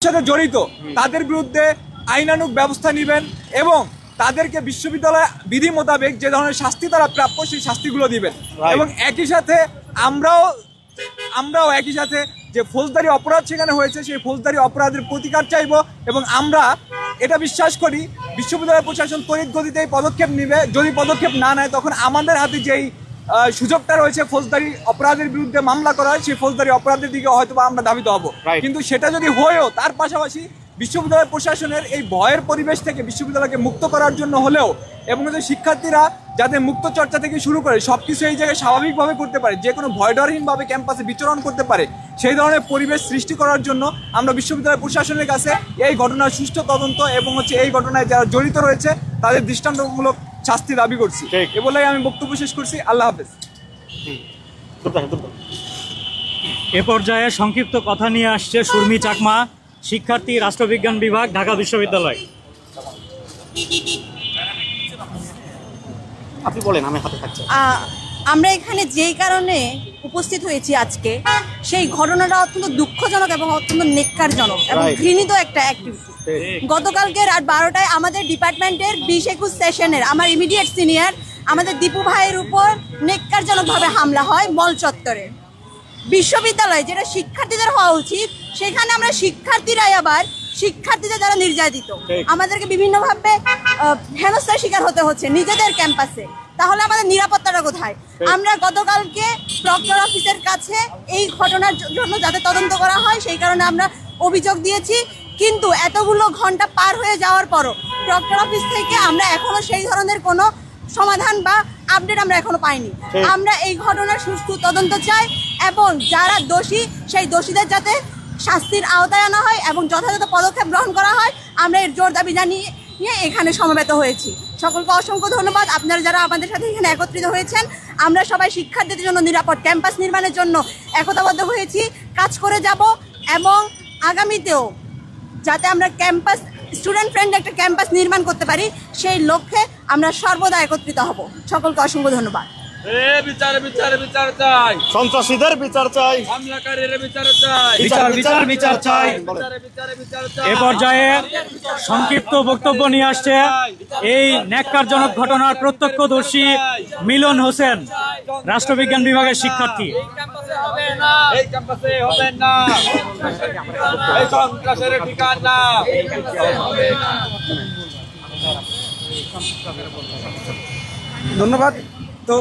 সাথে জড়িত তাদের বিরুদ্ধে আইনানুগ ব্যবস্থা নেবেন এবং তাদেরকে বিশ্ববিদ্যালয় বিধি মোতাবেক যে ধরনের শাস্তি তারা প্রাপ্য সেই শাস্তিগুলো দিবেন। এবং একই সাথে আমরাও আমরাও একই সাথে যে ফৌজদারি অপরাধ সেখানে হয়েছে সেই ফৌজদারি অপরাধের প্রতিকার চাইব এবং আমরা এটা বিশ্বাস করি বিশ্ববিদ্যালয় প্রশাসন তড়িৎ গতিতে এই পদক্ষেপ নেবে। যদি পদক্ষেপ না নেয় তখন আমাদের হাতে যেই সুযোগটা রয়েছে ফৌজদারি অপরাধের বিরুদ্ধে মামলা করা হয় সেই ফৌজদারি অপরাধের দিকে হয়তো আমরা দাবিত হব। কিন্তু সেটা যদি হয়েও তার পাশাপাশি বিশ্ববিদ্যালয় প্রশাসনের এই ভয়ের পরিবেশ থেকে বিশ্ববিদ্যালয়কে মুক্ত করার জন্য হলেও এবং যে শিক্ষার্থীরা যাতে মুক্ত চর্চা থেকে শুরু করে সব কিছু এই জায়গায় স্বাভাবিকভাবে করতে পারে যে কোনো ভয়ডরহীনভাবে ক্যাম্পাসে বিচরণ করতে পারে সেই ধরনের পরিবেশ সৃষ্টি করার জন্য আমরা বিশ্ববিদ্যালয় প্রশাসনের কাছে এই ঘটনার সুষ্ঠু তদন্ত এবং হচ্ছে এই ঘটনায় যারা জড়িত রয়েছে তাদের দৃষ্টান্তমূলক শাস্তি দাবি করছি। ঠিক। এ বলে আমি বক্তব্য শেষ করছি। আল্লাহ হাফেজ। এ পর্যায়ে সংক্ষিপ্ত কথা নিয়ে আসছে সুরমি চাকমা শিক্ষার্থী রাষ্ট্রবিজ্ঞান বিভাগ ঢাকা বিশ্ববিদ্যালয়। আপনি বলেন আমি হাতে থাকছি। আমরা এখানে যেই কারণে উপস্থিত হয়েছি আজকে সেই ঘটনাটা অত্যন্ত দুঃখজনক এবং অত্যন্ত নেককারজনক এবং ঘৃণিত একটা অ্যাক্টিভিটি গতকালকে রাত বারোটায় আমাদের ডিপার্টমেন্টের বিশ একুশ সেশনের আমার ইমিডিয়েট সিনিয়র আমাদের দীপু ভাইয়ের উপর নেককারজনকভাবে হামলা হয় মল চত্বরে। বিশ্ববিদ্যালয় যেটা শিক্ষার্থীদের হওয়া উচিত সেখানে আমরা শিক্ষার্থীরাই আবার শিক্ষার্থীদের দ্বারা নির্যাতিত। আমাদেরকে বিভিন্নভাবে হেনস্থার শিকার হতে হচ্ছে নিজেদের ক্যাম্পাসে। তাহলে আমাদের নিরাপত্তাটা কোথায়? আমরা গতকালকে প্রক্টর অফিসের কাছে এই ঘটনার জন্য যাতে তদন্ত করা হয় সেই কারণে আমরা অভিযোগ দিয়েছি। কিন্তু এতগুলো ঘণ্টা পার হয়ে যাওয়ার পরও প্রক্টর অফিস থেকে আমরা এখনও সেই ধরনের কোনো সমাধান বা আপডেট আমরা এখনও পাইনি। আমরা এই ঘটনার সুষ্ঠু তদন্ত চাই এবং যারা দোষী সেই দোষীদের যাতে শাস্তির আওতায় আনা হয় এবং যথাযথ পদক্ষেপ গ্রহণ করা হয় আমরা এর জোর দাবি জানিয়ে নিয়ে এখানে সমবেত হয়েছি। সকলকে অসংখ্য ধন্যবাদ। আপনারা যারা আমাদের সাথে এখানে একত্রিত হয়েছেন আমরা সবাই শিক্ষার্থীদের জন্য নিরাপদ ক্যাম্পাস নির্মাণের জন্য একতাবদ্ধ হয়েছি, কাজ করে যাব এবং আগামীতেও যাতে আমরা ক্যাম্পাস স্টুডেন্ট ফ্রেন্ড একটা ক্যাম্পাস নির্মাণ করতে পারি, সেই লক্ষ্যে আমরা সর্বদা একত্রিত হব। সকলকে অসংখ্য ধন্যবাদ। এ বিচার বিচার বিচার চাই। সন্ত্রাসীদের বিচার চাই। বিচার বিচার বিচার বিচার চাই। বলেন। বিচারে বিচারে বিচার চাই। এ পর্যায়ে সংক্ষিপ্ত বক্তব্য নিয়ে আসছে এই ন্যাক্কারজনক ঘটনার প্রত্যক্ষদর্শী মিলন হোসেন রাষ্ট্রবিজ্ঞান বিভাগের শিক্ষার্থী। এই ক্যাম্পাসে হবে না। এই ক্যাম্পাসে হবে না। এই সন্ত্রাসের ঠিকানা। এই ক্যাম্পাসে হবে না ধন্যবাদ। তো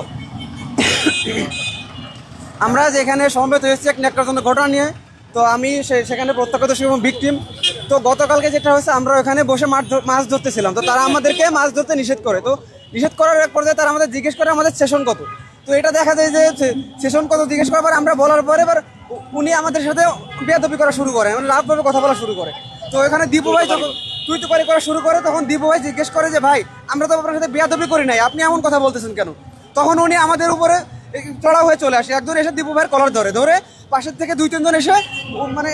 আমরা যেখানে সমবেত হয়েছি এক ন্যাক্কারজনক ঘটনা নিয়ে, তো আমি সেখানে প্রত্যক্ষদর্শী এবং ভিকটিম তো গতকালকে যেটা হয়েছে, আমরা ওখানে বসে মাছ মাছ ধরতেছিলাম। তো তারা আমাদেরকে মাছ ধরতে নিষেধ করে। তো নিষেধ করার এক পর্যায়ে তারা আমাদের জিজ্ঞেস করে আমাদের সেশন কত। তো এটা দেখা যায় যে সেশন কত জিজ্ঞেস করার পর আমরা বলার পরে এবার উনি আমাদের সাথে বেয়াদবি করা শুরু করে মানে লাভভাবে কথা বলা শুরু করে। তো এখানে দীপু ভাই যখন তুই তো করে শুরু করে, তখন দীপু ভাই জিজ্ঞেস করে যে, ভাই, আমরা তো আপনার সাথে বেয়াদবি করি নাই, আপনি এমন কথা বলতেছেন কেন? তখন উনি আমাদের উপরে চড়া হয়ে চলে আসে। একজন এসে দীপু ভাইয়ের কলার ধরে। ধরে পাশের থেকে দুই তিনজন এসে মানে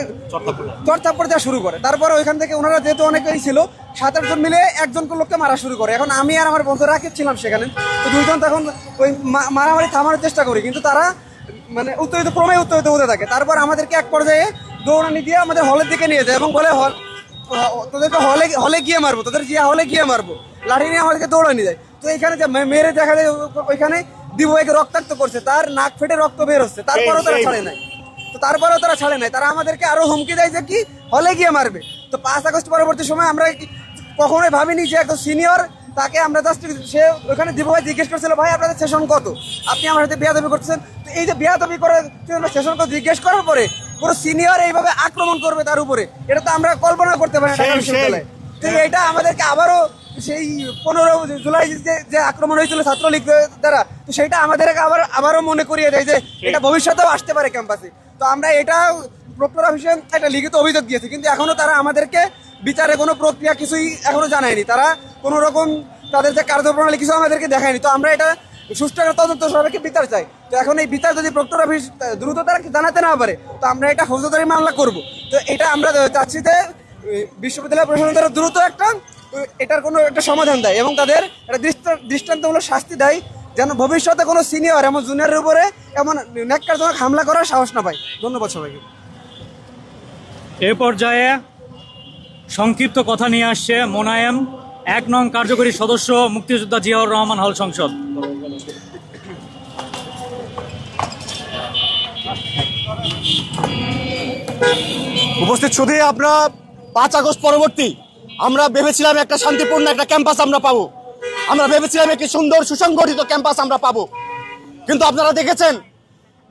চড়থাপ্পড় দেওয়া শুরু করে। তারপরে ওইখান থেকে ওনারা যেহেতু অনেকেই ছিল, সাত আটজন মিলে একজন লোককে মারা শুরু করে। এখন আমি আর আমার বন্ধুরা ছিলাম সেখানে। তো দুইজন তখন ওই মারামারি থামানোর চেষ্টা করি। কিন্তু তারা মানে উত্তেজিত, ক্রমে উত্তেজিত হতে থাকে। তারপর আমাদেরকে এক পর্যায়ে দৌড়ানি দিয়ে আমাদের হলের দিকে নিয়ে যায় এবং বলে, হল, তোদেরকে হলে হলে গিয়ে মারবো। তোদের যে হলে গিয়ে মারবো। লাঠি নিয়ে আমাদেরকে দৌড়ানি যায় তো এখানে মেরে দেখা যায়, ওইখানে দিবুকে রক্তাক্ত করছে তার নাক ফেটে রক্ত বের হচ্ছে তারপরেও তারা ছাড়ে নাই। তো তারপরেও তারা ছাড়ে নাই তারা আমাদেরকে আরও হুমকি দেয় যে কি হলে গিয়ে মারবে। তো পাঁচ আগস্ট পরবর্তী সময় আমরা কখনোই ভাবিনি যে একজন সিনিয়র তাকে আমরা জাস্ট সে ওখানে দিব ভাই জিজ্ঞেস করছিল ভাই আপনাদের সেশন কত? আপনি আমার সাথে বিয়াদবি করছেন তো এই যে বিয়াদবি করে সেশন কত জিজ্ঞেস করার পরে পুরো সিনিয়র এইভাবে আক্রমণ করবে তার উপরে। এটা তো আমরা কল্পনা করতে পারি না ঢাকা বিশ্ববিদ্যালয়ে। তো এটা আমাদেরকে আবারও সেই পনেরো জুলাই যে আক্রমণ হয়েছিল ছাত্রলীগ দ্বারা তো সেটা আমাদেরকে আবার আবারও মনে করিয়ে দেয় যে এটা ভবিষ্যতেও আসতে পারে ক্যাম্পাসে। তো আমরা এটা প্রক্টর অফিসে একটা লিখিত অভিযোগ দিয়েছি কিন্তু এখনও তারা আমাদেরকে বিচারে কোনো প্রক্রিয়া কিছুই এখনও জানায়নি। তারা কোনো রকম তাদের যে কার্যপ্রণালী কিছু আমাদেরকে দেখায়নি। তো আমরা এটা সুষ্ঠু তদন্ত সবাইকে বিচার চাই। তো এখন এই বিচার যদি প্রক্টর অফিস দ্রুত তারা জানাতে না পারে তো আমরা এটা ফৌজদারি মামলা করব। তো এটা আমরা চাচ্ছি যে বিশ্ববিদ্যালয় প্রশাসন তারা দ্রুত একটা এটার কোনো একটা সমাধান দেয় এবং তাদের একটা দৃষ্টা- দৃষ্টান্তমূলক শাস্তি দেয় যেন ভবিষ্যতে কোনো সিনিয়র এমন জুনিয়রের উপরে এমন ন্যাক্কারজনক হামলা করার সাহস না পায়। ধন্যবাদ সবাইকে। এ পর্যায়ে সংক্ষিপ্ত কথা নিয়ে আসছে মোনায়েম এক নং কার্যকরী সদস্য মুক্তিযোদ্ধা জিয়াউর রহমান হল সংসদ। উপস্থিত শুধু আমরা পাঁচ আগস্ট পরবর্তী আমরা ভেবেছিলাম একটা শান্তিপূর্ণ একটা ক্যাম্পাস আমরা পাবো। আমরা ভেবেছিলাম একটি সুন্দর, সুসংগঠিত ক্যাম্পাস আমরা পাবো। কিন্তু আপনারা দেখেছেন,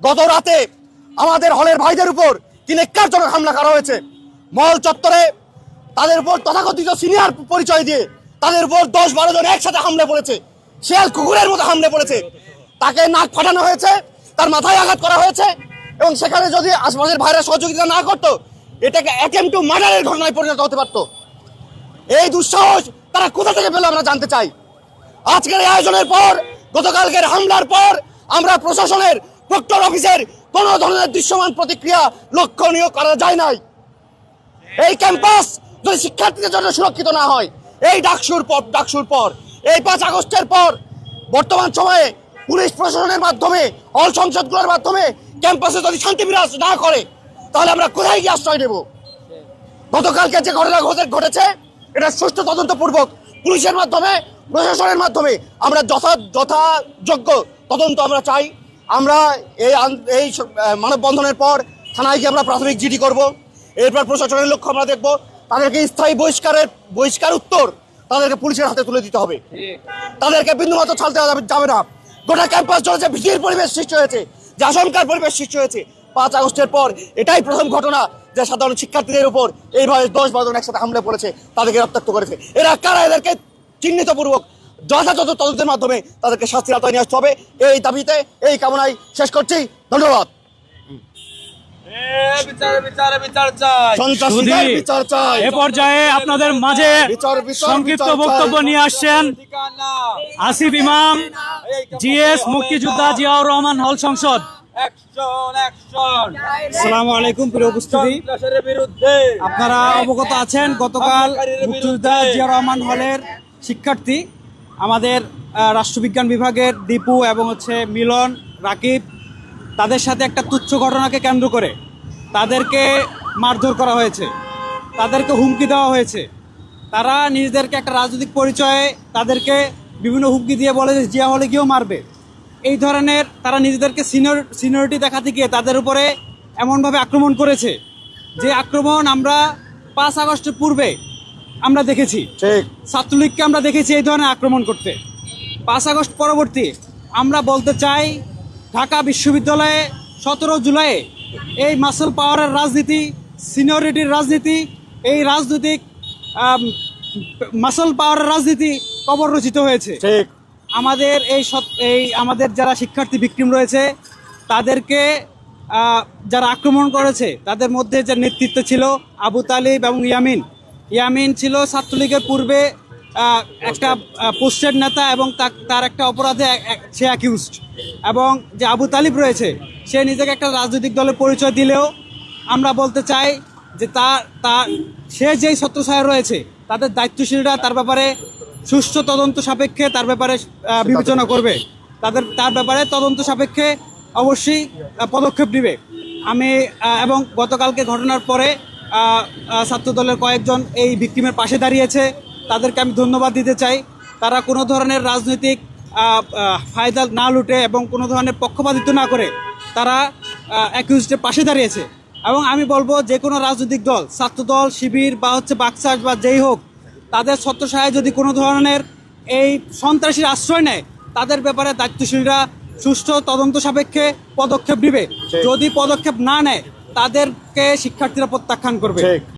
গত রাতে আমাদের হলের ভাইদের উপর কি হামলা করা হয়েছে। মহল চত্বরে তাদের উপর তথাকথিত সিনিয়র পরিচয় দিয়ে তাদের উপর দশ বারো জন একসাথে হামলে পড়েছে শেয়াল কুকুরের মতো হামলে পড়েছে তাকে নাক ফাটানো হয়েছে, তার মাথায় আঘাত করা হয়েছে এবং সেখানে যদি আশপাশের ভাইরা সহযোগিতা না করতো, এটাকে অ্যাটেম্প টু মার্ডারের ঘটনায় পরিণত হতে পারতো। এই দুঃসাহস তারা কোথা থেকে পেল আমরা জানতে চাই? আজকের এই আয়োজনের পর, গতকালকের হামলার পর, আমরা প্রশাসনের প্রক্টর অফিসের কোন ধরনের দৃশ্যমান প্রতিক্রিয়া লক্ষণীয় করা যায় নাই। এই ক্যাম্পাস যদি শিক্ষার্থীদের জন্য সুরক্ষিত না হয়, এই ডাকসুর পর ডাকসুর পর, এই পাঁচ আগস্টের পর, বর্তমান সময়ে পুলিশ প্রশাসনের মাধ্যমে হল সংসদগুলোর মাধ্যমে ক্যাম্পাসে যদি শান্তি বিরাজ না করে, তাহলে আমরা কোথায় গিয়ে আশ্রয় নেব? গতকালকে যে ঘটনা ঘটে- ঘটেছে এটা সুষ্ঠু তদন্তপূর্বক পুলিশের মাধ্যমে প্রশাসনের মাধ্যমে আমরা যথা যথাযোগ্য তদন্ত আমরা চাই। আমরা এই এই মানববন্ধনের পর থানায় গিয়ে আমরা প্রাথমিক জিডি করব। এরপর প্রশাসনের লক্ষ্য আমরা দেখব তাদেরকে স্থায়ী বহিষ্কারের বহিষ্কার উত্তর তাদেরকে পুলিশের হাতে তুলে দিতে হবে। তাদেরকে বিন্দুমাত্র ছাড়তে যাবে- যাবে না। গোটা ক্যাম্পাস জুড়ে যে ভীতির পরিবেশ সৃষ্টি হয়েছে যে আশঙ্কার পরিবেশ সৃষ্টি হয়েছে পাঁচ আগস্টের পর এটাই প্রথম ঘটনা যে সাধারণ শিক্ষার্থীদের উপর এইভাবে দশ বারো জন একসাথে হামলা পড়েছে তাদেরকে রক্তাক্ত করেছে। এরা কারা? এদেরকে চিহ্নিতপূর্বক যথাযথ তদন্তের মাধ্যমে তাদেরকে শাস্তির আওতায় নিয়ে আসতে হবে। এই দাবিতে এই কামনায় শেষ করছি। ধন্যবাদ। এ বিচারে বিচারে বিচার চাই। সন্ত্রাসীদের শুধু বিচার চাই। এ পর্যায়ে আপনাদের মাঝে বিচার, বিচার, সংক্ষিপ্ত বক্তব্য নিয়ে আসছেন ঠিকানা আসিফ ইমাম জিএস মুক্তিযোদ্ধা জিয়াউর রহমান হল সংসদ। আলাইকুম প্রিয় উপস্থিতি। আপনারা অবগত আছেন গতকাল হত্যাকারীর মুক্তিযোদ্ধা জিয়া রহমান হলের শিক্ষার্থী আমাদের রাষ্ট্রবিজ্ঞান বিভাগের দীপু এবং হচ্ছে মিলন রাকিব তাদের সাথে একটা তুচ্ছ ঘটনাকে কেন্দ্র করে তাদেরকে মারধর করা হয়েছে। তাদেরকে হুমকি দেওয়া হয়েছে। তারা নিজেদেরকে একটা রাজনৈতিক পরিচয়ে তাদেরকে বিভিন্ন হুমকি দিয়ে বলে যে জিয়া হলে গিয়েও মারবে। এই ধরনের তারা নিজেদেরকে সিনিয়র সিনিয়রিটি দেখাতে গিয়ে তাদের উপরে এমনভাবে আক্রমণ করেছে যে আক্রমণ আমরা পাঁচ আগস্টের পূর্বে আমরা দেখেছি। ঠিক। ছাত্রলীগকে আমরা দেখেছি এই ধরনের আক্রমণ করতে। পাঁচ আগস্ট পরবর্তী আমরা বলতে চাই ঢাকা বিশ্ববিদ্যালয়ে সতেরো জুলাই এই মাসল পাওয়ারের রাজনীতি সিনিয়রিটির রাজনীতি এই রাজনৈতিক মাসল পাওয়ারের রাজনীতি কবর রচিত হয়েছে। ঠিক। আমাদের এই এই আমাদের যারা শিক্ষার্থী ভিকটিম রয়েছে, তাদেরকে যারা আক্রমণ করেছে, তাদের মধ্যে যে নেতৃত্ব ছিল আবু তালিব এবং ইয়ামিন। ইয়ামিন ছিল ছাত্রলীগের পূর্বে একটা পোস্টেড নেতা এবং তার একটা অপরাধে সে অ্যাকিউজড এবং যে আবু তালিব রয়েছে, সে নিজেকে একটা রাজনৈতিক দলের পরিচয় দিলেও আমরা বলতে চাই যে তার তার সে যেই ছত্রছায়া রয়েছে, তাদের দায়িত্বশীলরা তার ব্যাপারে সুষ্ঠু তদন্ত সাপেক্ষে তার ব্যাপারে বিবেচনা করবে। তাদের তার ব্যাপারে তদন্ত সাপেক্ষে অবশ্যই পদক্ষেপ নেবে। আমি এবং গতকালকে ঘটনার পরে আহ, আহ, ছাত্র দলের কয়েকজন এই ভিক্টিমের পাশে দাঁড়িয়েছে। তাদেরকে আমি ধন্যবাদ দিতে চাই। তারা কোনো ধরনের রাজনৈতিক ফায়দা না লুটে এবং কোনো ধরনের পক্ষপাতিত্ব না করে তারা অ্যাকিউজডের পাশে দাঁড়িয়েছে। এবং আমি বলব যে কোনো রাজনৈতিক দল ছাত্রদল শিবির বা হচ্ছে বাক্সাস বা যেই হোক তাদের ছত্রছায়ায় যদি কোনো ধরনের এই সন্ত্রাসীর আশ্রয় নেয় তাদের ব্যাপারে দায়িত্বশীলরা সুষ্ঠু তদন্ত সাপেক্ষে পদক্ষেপ নেবে। যদি পদক্ষেপ না নেয় তাদেরকে শিক্ষার্থীরা প্রত্যাখ্যান করবে।